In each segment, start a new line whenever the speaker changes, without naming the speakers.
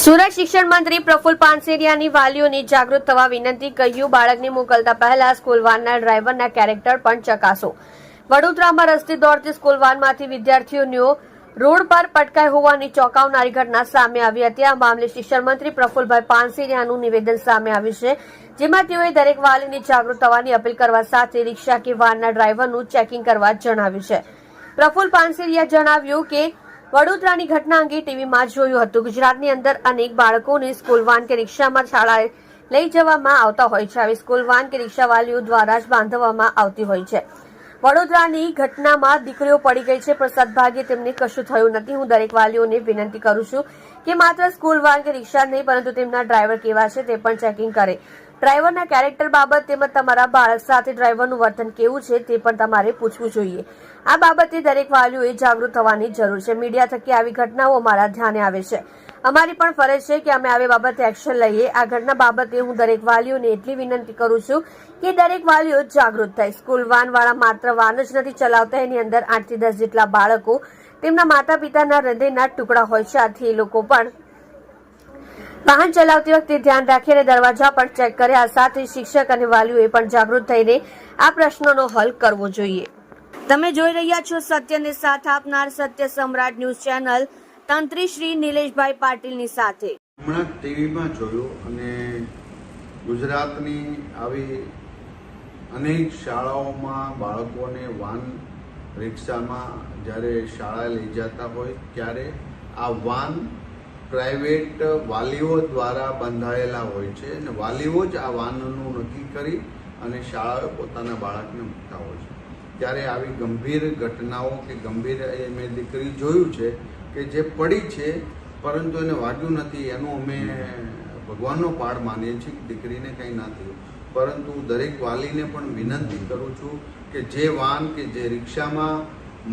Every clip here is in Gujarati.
સુરત શિક્ષણ મંત્રી પ્રફુલ પાનસેરિયાની વાલીઓની જાગૃત થવા વિનંતી કહ્યું, બાળકને મોકલતા પહેલા સ્કૂલ વાનના ડ્રાઈવરના કેરેક્ટર પણ ચકાસો. વડોદરામાં રસ્તે દોડતી સ્કૂલ વાનમાંથી વિદ્યાર્થીઓનો રોડ પર પટકાઈ હોવાની ચોંકાવનારી ઘટના સામે આવી હતી. આ મામલે શિક્ષણ મંત્રી પ્રફુલભાઈ પાનસેરિયાનું નિવેદન સામે આવ્યું છે, જેમાં તેઓએ દરેક વાલીને જાગૃત થવાની અપીલ કરવા સાથે રિક્ષા કે વાનના ડ્રાઈવરનું ચેકિંગ કરવા જણાવ્યું છે. પ્રફુલ પાનસેરિયા જણાવ્યું કે વડોદરાની ઘટના અંગે ટીવીમાં જોયું હતું. ગુજરાતની અંદર અનેક બાળકોને સ્કૂલ વાન કે રિક્ષામાં શાળાએ લઈ જવામાં આવતા હોય છે. આવી સ્કૂલ વાન કે રિક્ષાવાલીઓ દ્વારા જ બાંધવામાં આવતી હોય છે. વડોદરાની ઘટનામાં દીકરીઓ પડી ગઈ છે. પણ સદભાગ્યે તેમને કશું થયું નથી. હું દરેક વાલીઓને વિનંતી કરું છું કે માત્ર સ્કૂલ વાન કે રિક્ષા નહીં, પરંતુ તેમના ડ્રાઈવર કેવા છે તે પણ ચેકિંગ કરે. ડ્રાઈવરના કેરેક્ટર બાબત તેમજ તમારા બાળક સાથે ડ્રાઈવરનું વર્તન કેવું છે તે પણ તમારે પૂછવું જોઈએ. આ બાબતે દરેક વાલીઓએ જાગૃત થવાની જરૂર છે. મીડિયા થકી આવી ઘટનાઓ અમારા ધ્યાને આવે છે. અમારી પણ ફરજ છે કે અમે આવી બાબતે એક્શન લઈએ. આ ઘટના બાબતે હું દરેક વાલીઓને એટલી વિનંતી કરું છું કે દરેક વાલીઓ જાગૃત થાય. સ્કૂલ વાન વાળા માત્ર વાન જ નથી ચલાવતા. એની અંદર આઠથી દસ જેટલા બાળકો તેમના માતા પિતાના હૃદયના ટુકડા હોય છે. આથી એ લોકો પણ વાહન ચલાવતી વખતે ધ્યાન રાખી અને દરવાજા પણ ચેક કર્યા સાથે શિક્ષક અને વાલીઓએ પણ જાગૃત થઈને આ પ્રશ્નોનો હલ કરવો જોઈએ. તમે જોઈ રહ્યા છો સત્યને સાથ આપનાર સત્ય સમ્રાટ ન્યૂઝ ચેનલ. તંત્રી શ્રી નિલેશભાઈ પાટીલની સાથે.
હમણાં ટીવીમાં જોયું અને ગુજરાતની આવી અનેક શાળાઓમાં બાળકોને વાન રિક્ષામાં જ્યારે શાળાએ લઈ જતા હોય ત્યારે આ વાન પ્રાઇવેટ વાલીઓ દ્વારા બંધાયેલા હોય છે અને વાલીઓ જ આ વાનનું નક્કી કરી અને શાળાએ પોતાના બાળકને મૂકતા હોય છે. ત્યારે આવી ગંભીર ઘટનાઓ કે ગંભીર એ મેં દીકરી જોયું છે કે જે પડી છે, પરંતુ એને વાગ્યું નથી, એનું અમે ભગવાનનો પાડ માનીએ છીએ કે દીકરીને કંઈ ના થયું. પરંતુ દરેક વાલીને પણ વિનંતી કરું છું કે જે વાન કે જે રિક્ષામાં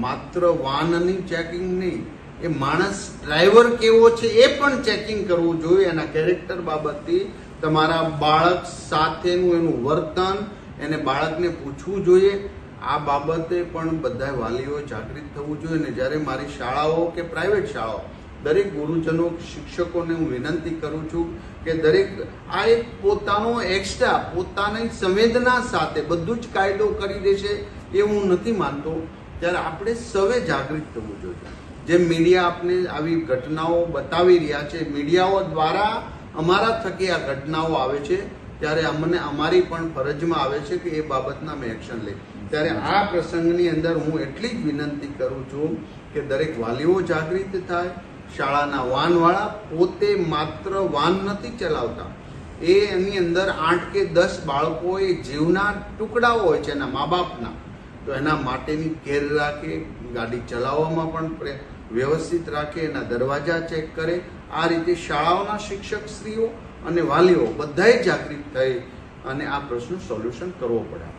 માત્ર વાનની ચેકિંગ નહીં એ માણસ ડ્રાઈવર કેવો છે એ પણ ચેકિંગ કરવું જોઈએ. એના કેરેક્ટર બાબતથી તમારા બાળક સાથેનું એનું વર્તન, એને બાળકને પૂછવું જોઈએ. આ બાબતે પણ બધા વાલીઓ જાગૃત થવું જોઈએ ને જ્યારે મારી શાળાઓ કે પ્રાઇવેટ શાળાઓ, દરેક ગુરુજનો, શિક્ષકોને હું વિનંતી કરું છું કે દરેક આ એક પોતાનો એક્સ્ટ્રા પોતાની સંવેદના સાથે બધું જ કાયદો કરી દેશે એ હું નથી માનતો. ત્યારે આપણે સૌએ જાગૃત થવું જોઈએ. જેમ મીડિયા આપને આવી ઘટનાઓ બતાવી રહ્યા છે, મીડિયાઓ દ્વારા અમારા થકી આ ઘટનાઓ આવે છે, ત્યારે અમને, અમારી પણ ફરજમાં આવે છે કે એ બાબતના અમે એક્શન લઈએ. ત્યારે આ પ્રસંગની અંદર હું એટલી જ વિનંતી કરું છું કે દરેક વાલીઓ જાગૃત થાય, શાળાના વાનવાળા પોતે માત્ર વાન નથી ચલાવતા. એ એની અંદર આઠ કે દસ બાળકો એ જીવના ટુકડાઓ હોય છે એના મા બાપના. તો એના માટેની કેર રાખે, ગાડી ચલાવવામાં પણ વ્યવસ્થિત રાખે, એના દરવાજા ચેક કરે. આ રીતે શાળાઓના શિક્ષકશ્રીઓ અને વાલીઓ બધાએ જાગૃત થઈ અને આ પ્રશ્નનું સોલ્યુશન કરવો પડે